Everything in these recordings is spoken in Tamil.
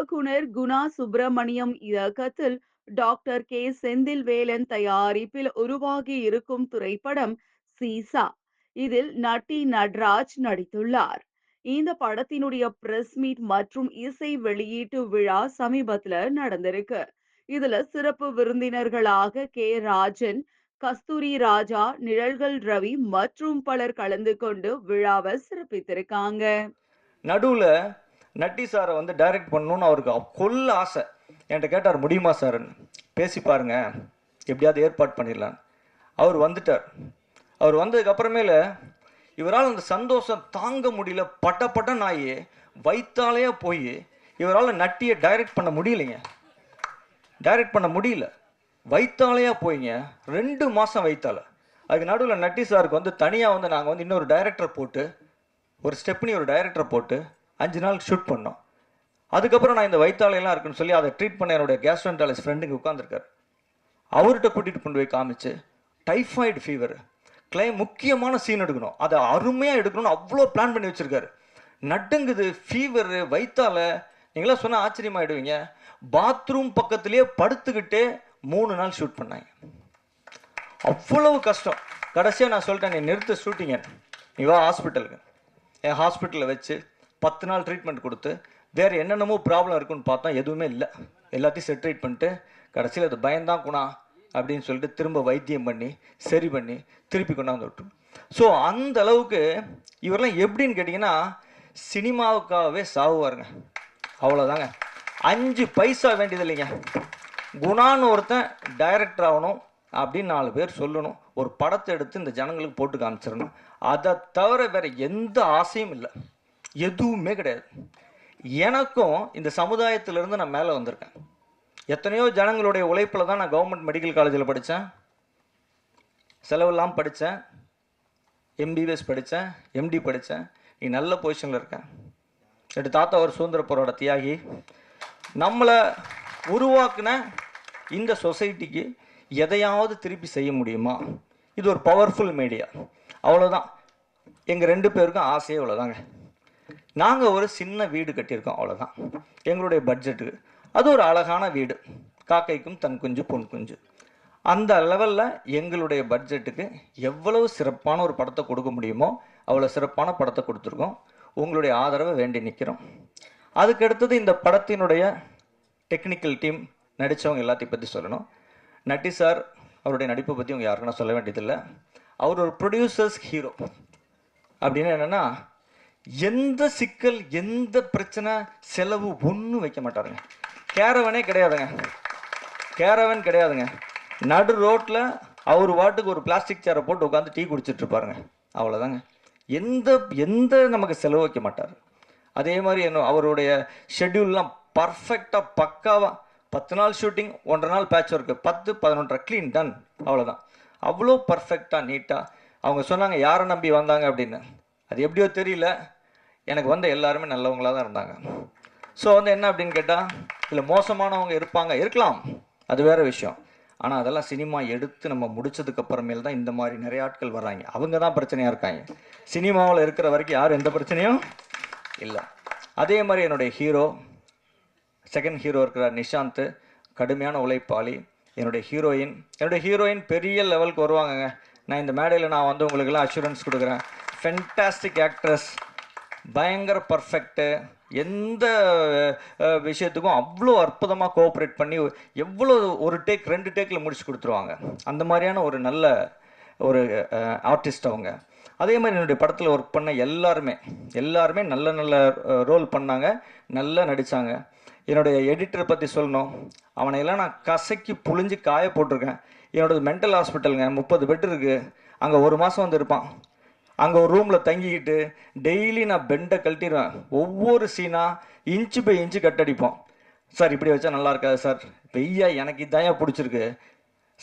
இயக்குனர் குணா சுப்பிரமணியம் இயக்கத்தில் டாக்டர் கே. செந்தில் வேலன் தயாரிப்பில் உருவாகி இருக்கும் திரைப்படம் சீசா. இதில் நட்டி நட்ராஜ் நடித்துள்ளார். இந்த படத்தினுடைய பிரஸ் மீட் மற்றும் இசை வெளியீட்டு விழா சமீபத்துல நடந்திருக்கு. இதுல சிறப்பு விருந்தினர்களாக கே. ராஜன் கஸ்தூரி ராஜா நிழல்கள் ரவி மற்றும் பலர் கலந்து கொண்டு விழாவை சிறப்பித்திருக்காங்க. நடுவுல நட்டி சாரை வந்து டைரக்ட் பண்ணணும்னு அவருக்கு கொல்ல ஆசை. என்கிட்ட கேட்டார் முடியுமா சார்ன்னு பேசி பாருங்க. எப்படியாவது ஏற்பாடு பண்ணிடலான்னு அவர் வந்துட்டார். அவர் வந்ததுக்கப்புறமேல இவரால் அந்த சந்தோஷம் தாங்க முடியல. பட்ட பட்ட நாயே வைத்தாலேயே போய் இவரால் நட்டியை டைரக்ட் பண்ண முடியலைங்க. டைரக்ட் பண்ண முடியல. வைத்தாலையாக போய்ங்க. ரெண்டு மாதம் வைத்தால அதுக்கு நடுவில் நட்டி சாருக்கு வந்து தனியாக வந்து நாங்கள் வந்து இன்னொரு டைரக்டரை போட்டு ஒரு ஸ்டெப்னி ஒரு டைரக்டரை போட்டு அஞ்சு நாள் ஷூட் பண்ணோம். அதுக்கப்புறம் நான் இந்த வைத்தாலையெல்லாம் இருக்குன்னு சொல்லி அதை ட்ரீட் பண்ண என்னுடைய கேஸ்ட்ரன்டாலஜிஸ்ட் ஃப்ரெண்டுங்க உட்காந்துருக்காரு அவர்கிட்ட கூட்டிகிட்டு கொண்டு போய் காமிச்சு டைஃபாய்டு ஃபீவர் கிளை முக்கியமான சீன் எடுக்கணும். அதை அருமையாக எடுக்கணும்னு அவ்வளோ பிளான் பண்ணி வச்சுருக்காரு. நடுங்குது ஃபீவரு வைத்தால. நீங்களாம் சொன்னால் ஆச்சரியமாயிடுவீங்க. பாத்ரூம் பக்கத்துலேயே படுத்துக்கிட்டே மூணு நாள் ஷூட் பண்ணாங்க. அவ்வளவு கஷ்டம். கடைசியாக நான் சொல்லிட்டேன் நீ நிறுத்த ஷூட்டிங்க நீ வா ஹாஸ்பிட்டலுக்கு என் ஹாஸ்பிட்டலில் வச்சு பத்து நாள் ட்ரீட்மெண்ட் கொடுத்து வேறு என்னென்னமோ ப்ராப்ளம் இருக்குன்னு பார்த்தா எதுவுமே இல்லை. எல்லாத்தையும் செட்ரேட் பண்ணிட்டு கடைசியில் அது பயந்தான் குணா அப்படின்னு சொல்லிட்டு திரும்ப வைத்தியம் பண்ணி சரி பண்ணி திருப்பி கொண்டாந்து விட்டோம் ஸோ அந்த அளவுக்கு இவரெல்லாம் எப்படின்னு கேட்டிங்கன்னா சினிமாவுக்காகவே சாவுவாருங்க அவ்வளோதாங்க அஞ்சு பைசா வேண்டியது இல்லைங்க. குணான்னு ஒருத்தன் டைரக்டர் ஆகணும் அப்படின்னு நாலு பேர் சொல்லணும். ஒரு படத்தை எடுத்து இந்த ஜனங்களுக்கு போட்டு காமிச்சிடணும். அதை தவிர வேற எந்த ஆசையும் இல்லை. எதுவுமே கிடையாது. எனக்கும் இந்த சமுதாயத்திலிருந்து நான் மேலே வந்திருக்கேன். எத்தனையோ ஜனங்களுடைய உழைப்பில் தான் நான் கவர்மெண்ட் மெடிக்கல் காலேஜில் படித்தேன் செலவெல்லாம் படித்தேன் எம்பிபிஎஸ் படித்தேன் எம்டி படித்தேன் நீ நல்ல பொசிஷனில் இருக்கேன் எட்டு தாத்தா ஒரு சுதந்திர போராட்ட தியாகி. நம்மளை உருவாக்குன இந்த சொசைட்டிக்கு எதையாவது திருப்பி செய்ய முடியுமா? இது ஒரு பவர்ஃபுல் மீடியா அவ்வளோதான் எங்கள் ரெண்டு பேருக்கும் ஆசையே அவ்வளோதாங்க நாங்கள் ஒரு சின்ன வீடு கட்டியிருக்கோம் அவ்வளோதான் எங்களுடைய பட்ஜெட்டுக்கு அது ஒரு அழகான வீடு. காக்கைக்கும் தன் குஞ்சு பொன் குஞ்சு. அந்த லெவலில் எங்களுடைய பட்ஜெட்டுக்கு எவ்வளவு சிறப்பான ஒரு படத்தை கொடுக்க முடியுமோ அவ்வளோ சிறப்பான படத்தை கொடுத்துருக்கோம். உங்களுடைய ஆதரவை வேண்டி நிற்கிறோம் அதுக்கடுத்தது இந்த படத்தினுடைய டெக்னிக்கல் டீம் நடித்தவங்க எல்லாத்தையும் பற்றி சொல்லணும். நட்டி சார் அவருடைய நடிப்பை பற்றி அவங்க யாருக்குன்னா சொல்ல வேண்டியதில்லை. அவர் ஒரு ப்ரொடியூசர்ஸ் ஹீரோ அப்படின்னு என்னென்னா எந்த சிக்கல் எந்த பிரச்சனை செலவு ஒன்றும் வைக்க மாட்டாருங்க. கேரவனே கிடையாதுங்க. கேரவன் கிடையாதுங்க. நடு ரோட்டில் அவர் வாட்டுக்கு ஒரு பிளாஸ்டிக் சேரை போட்டு உட்காந்து டீ குடிச்சிட்டு இருப்பாருங்க. அவ்வளோதாங்க எந்த எந்த நமக்கு செலவு வைக்க மாட்டார். அதே மாதிரி என்ன அவருடைய ஷெட்யூல்லாம் பர்ஃபெக்டாக பக்காவாக பத்து நாள் ஷூட்டிங் ஒன்றரை நாள் பேட்ச் ஒர்க்கு பத்து பதினொன்றரை க்ளீன் டன் அவ்வளோதான் அவ்வளோ பர்ஃபெக்டாக நீட்டாக அவங்க சொன்னாங்க யாரை நம்பி வந்தாங்க? அப்படின்னு. அது எப்படியோ தெரியல. எனக்கு வந்த எல்லாருமே நல்லவங்களாக தான் இருந்தாங்க. ஸோ வந்து என்ன அப்படின்னு கேட்டால் இதில் மோசமானவங்க இருப்பாங்க. இருக்கலாம். அது வேற விஷயம். ஆனால் அதெல்லாம் சினிமா எடுத்து நம்ம முடிச்சதுக்கு அப்புறமேல் தான் இந்த மாதிரி நிறைய ஆட்கள் வர்றாங்க. அவங்க தான் பிரச்சனையாக இருக்காங்க. சினிமாவில் இருக்கிற வரைக்கும் யாரும் எந்த பிரச்சனையும் இல்லை. அதே மாதிரி என்னுடைய ஹீரோ செகண்ட் ஹீரோ இருக்கிற நிஷாந்த். கடுமையான உழைப்பாளி. என்னுடைய ஹீரோயின் என்னுடைய ஹீரோயின் பெரிய லெவலுக்கு வருவாங்கங்க. நான் இந்த மேடையில் நான் வந்து உங்களுக்கெல்லாம் அஷூரன்ஸ் கொடுக்குறேன். ஃபென்டாஸ்டிக் ஆக்ட்ரஸ் பயங்கர பர்ஃபெக்ட்டு எந்த விஷயத்துக்கும் அவ்வளோ அற்புதமாக கோஆப்ரேட் பண்ணி எவ்வளோ ஒரு டேக் ரெண்டு டேக்கில் முடிச்சு கொடுத்துருவாங்க. அந்த மாதிரியான ஒரு நல்ல ஒரு ஆர்டிஸ்ட் அவங்க. அதே மாதிரி என்னுடைய படத்தில் ஒர்க் பண்ண எல்லாருமே எல்லாருமே நல்ல நல்ல ரோல் பண்ணாங்க நல்லா நடித்தாங்க என்னுடைய எடிட்டரை பற்றி சொல்லணும். அவனையெல்லாம் நான் கசக்கி புழிஞ்சு காய போட்டிருக்கேன். என்னோடய மென்டல் ஹாஸ்பிட்டலுங்க முப்பது பெட் இருக்குது அங்கே ஒரு மாதம் வந்து இருப்பான். அங்கே ஒரு ரூமில் தங்கிக்கிட்டு டெய்லி நான் பெண்டை கழட்டிடுவேன். ஒவ்வொரு சீனாக இன்ச்சு பை இன்ச்சு கட்டடிப்போம். சார் இப்படி வச்சா நல்லா இருக்காது சார். வெய்யா எனக்கு இதாயா பிடிச்சிருக்கு?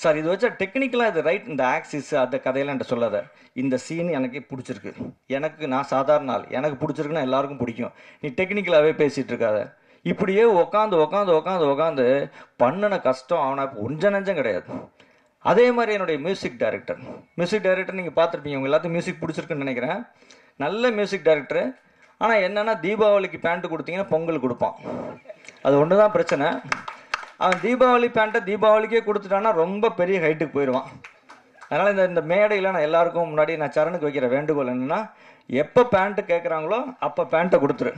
சார் இது வச்சா டெக்னிக்கலாக இது ரைட் இந்த ஆக்சிஸ் அந்த கதையெல்லாம் என்கிட்ட சொல்லாத. இந்த சீன் எனக்கு பிடிச்சிருக்கு. எனக்கு நான் சாதாரண ஆள். எனக்கு பிடிச்சிருக்குன்னா எல்லாருக்கும் பிடிக்கும். நீ டெக்னிக்கலாகவே பேசிகிட்டு இருக்காத. இப்படியே உக்காந்து உக்காந்து உக்காந்து உக்காந்து பண்ணின கஷ்டம் அவனை ஒஞ்ச நெஞ்சம் கிடையாது. அதே மாதிரி என்னுடைய மியூசிக் டைரக்டர் மியூசிக் டைரக்டர் நீங்கள் பார்த்துருப்பீங்க உங்கள் எல்லாத்தையும் மியூசிக் பிடிச்சிருக்குன்னு நினைக்கிறேன். நல்ல மியூசிக் டைரக்டர் ஆனால் என்னென்னா தீபாவளிக்கு பேண்ட்டு கொடுத்தீங்கன்னா பொங்கல் கொடுப்பான். அது ஒன்று தான் பிரச்சனை. அவன் தீபாவளி பேண்ட்டை தீபாவளிக்கே கொடுத்துட்டான்னா ரொம்ப பெரிய ஹைட்டுக்கு போயிடுவான். அதனால் இந்த இந்த மேடையில் நான் எல்லாருக்கும் முன்னாடி நான் சரணுக்கு வைக்கிற வேண்டுகோள் என்னென்னா எப்போ பேண்ட்டு கேட்குறாங்களோ அப்போ பேண்ட்டை கொடுத்துரு.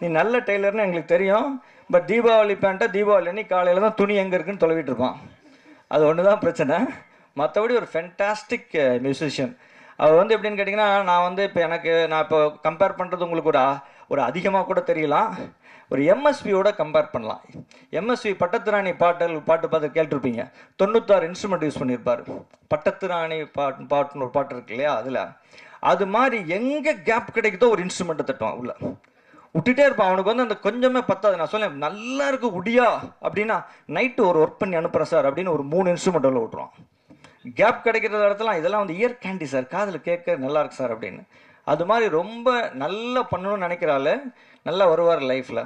நீ நல்ல டெய்லர்னு எங்களுக்கு தெரியும் பட் தீபாவளி பேண்ட்டை தீபாவளி அன்னைக்கு காலையில் தான் துணி எங்கே இருக்குன்னு தொலைவிட்டு இருப்பான். அது ஒன்று தான் பிரச்சனை. மற்றபடி ஒரு ஃபென்டாஸ்டிக் மியூசிஷியன் uh, அவர் வந்து எப்படின்னு கேட்டிங்கன்னா நான் வந்து இப்போ எனக்கு நான் இப்போ கம்பேர் பண்ணுறது உங்களுக்கு ஒரு ஒரு அதிகமாக கூட தெரியலாம். ஒரு எம்எஸ்பியோட கம்பேர் பண்ணலாம். எம்எஸ்வி பட்டத்திராணி பாட்டல் பாட்டு பார்த்து கேட்டிருப்பீங்க. தொண்ணூத்தாறு இன்ஸ்ட்ருமெண்ட் யூஸ் பண்ணியிருப்பார். பட்டத்திராணி பாட்டு பாட்டுன்னு ஒரு பாட்டு இருக்கு இல்லையா அதில். அது மாதிரி எங்கே கேப் கிடைக்குதோ ஒரு இன்ஸ்ட்ருமெண்ட்டை தட்டுவான் உள்ள. விட்டுட்டே இருப்பான் அவனுக்கு வந்து அந்த கொஞ்சமே பத்தாது. நான் சொல்லேன் நல்லா இருக்கு உடியா. அப்படின்னா நைட்டு ஒரு ஒர்க் பண்ணி அனுப்புகிறேன் சார். அப்படின்னு ஒரு மூணு இன்ஸ்ட்ருமெண்ட்டில் உள்ள விட்ருவான் கேப் கிடைக்கிற இடத்துல இதெல்லாம் வந்து இயர் கேண்டி சார். காதில் கேட்க நல்லா இருக்கு சார். அப்படின்னு. அது மாதிரி ரொம்ப நல்லா பண்ணணும்னு நினைக்கிறாள் நல்லா வருவார் லைஃப்பில்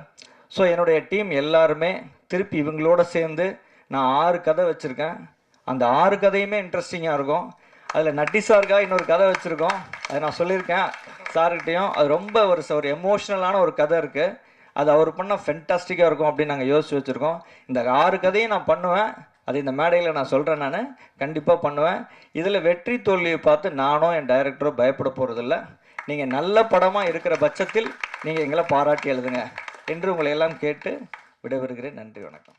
ஸோ என்னுடைய டீம் எல்லாருமே திருப்பி இவங்களோட சேர்ந்து நான் ஆறு கதை வச்சுருக்கேன். அந்த ஆறு கதையுமே இன்ட்ரெஸ்டிங்காக இருக்கும். அதில் நட்டி சாருக்காக இன்னொரு கதை வச்சுருக்கோம். அதை நான் சொல்லியிருக்கேன். சார்கிட்டையும் அது ரொம்ப ஒரு ஒரு எமோஷ்னலான ஒரு கதை இருக்குது அது அவர் பண்ண ஃபென்டாஸ்டிக்காக இருக்கும் அப்படின்னு நாங்கள் யோசிச்சு வச்சுருக்கோம். இந்த ஆறு கதையும் நான் பண்ணுவேன். அது இந்த மேடையில் நான் சொல்கிறேன் நான். கண்டிப்பாக பண்ணுவேன். இதில் வெற்றி தோல்வியை பார்த்து நானும் என் டைரக்டரோ பயப்பட போகிறதில்ல நீங்கள் நல்ல படமாக இருக்கிற பட்சத்தில் நீங்கள் எங்களை பாராட்டி எழுதுங்க. என்று உங்களை எல்லாம் கேட்டு விடைபெறுகிறேன். நன்றி வணக்கம்.